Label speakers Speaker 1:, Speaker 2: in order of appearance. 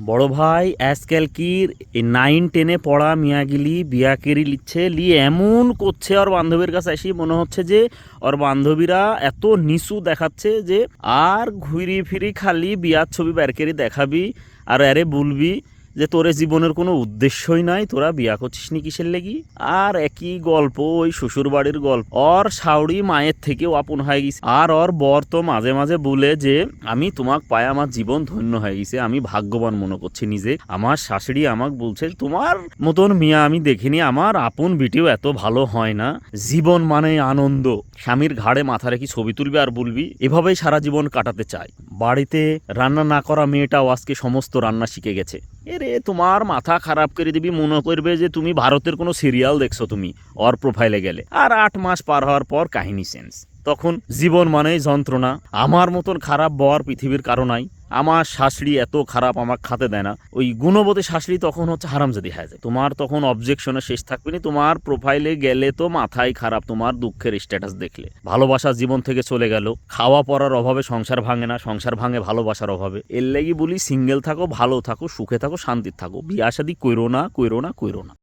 Speaker 1: বড় ভাই এই নাইন টেনে পড়া মিয়াগিলি বিয়া কেরি লিচ্ছে লি এমন করছে ওর বান্ধবীর কাছে এসে মনে হচ্ছে যে ওর বান্ধবীরা এত নিচু দেখাচ্ছে যে আর ঘুরি ফিরি খালি বিয়ার ছবি বের করে দেখাবি আর আরে বলবি যে তোরে জীবনের কোনো উদ্দেশ্যই নাই, তোরা বিয়া করছিস নি কিসের লেগি? আর একই গল্প, ওই শ্বশুর বাড়ির গল্প। ওর শাওড়ি মায়ের থেকেও আপন হয়ে গেছে। আর ওর বর তো মাঝে মাঝে বলে যে, আমি তোমাক পায়ে আমার জীবন ধন্য হয়ে গেছে, আমি ভাগ্যবান মনে করছি নিজে। আমার শাশুড়ি আমাকে বলছে, তোমার মতন মিয়া আমি দেখিনি, আমার আপন বিটিও এত ভালো হয় না। জীবন মানে আনন্দ। স্বামীর ঘাড়ে মাথা রেখে ছবি তুলবি আর বলবি, এভাবেই সারা জীবন কাটাতে চাই। বাড়িতে রান্না না করা মেয়েটাও আজকে সমস্ত রান্না শিখে গেছে। এরে, তোমার মাথা খারাপ করে দিবি, মনে করবে যে তুমি ভারতের কোনো সিরিয়াল দেখছ তুমি অর প্রোফাইলে গেলে। আর আট মাস পার হওয়ার পর কাহিনী সেন্স তখন জীবন মানেই যন্ত্রণা। আমার মতন খারাপ বর পৃথিবীর কারও নাই। আমার শাশুড়ি এত খারাপ আমার খাতে দেয় না। ওই গুণবতী শাশুড়ি তখন হচ্ছে হারামজাদি হয়ে যায়। তোমার তখন অবজেকশনে শেষ থাকবে না। তোমার প্রোফাইলে গেলে তো মাথায় খারাপ, তোমার দুঃখের স্ট্যাটাস দেখলে। ভালোবাসা জীবন থেকে চলে গেল। খাওয়া পড়ার অভাবে সংসার ভাঙে না। সংসার ভাঙে ভালোবাসার অভাবে। এর লাগি বলি সিঙ্গেল থাকো, ভালো থাকো, সুখে থাকো শান্তির থাকো। বিয়া শাদি কইরো না কইরো না কইরো না।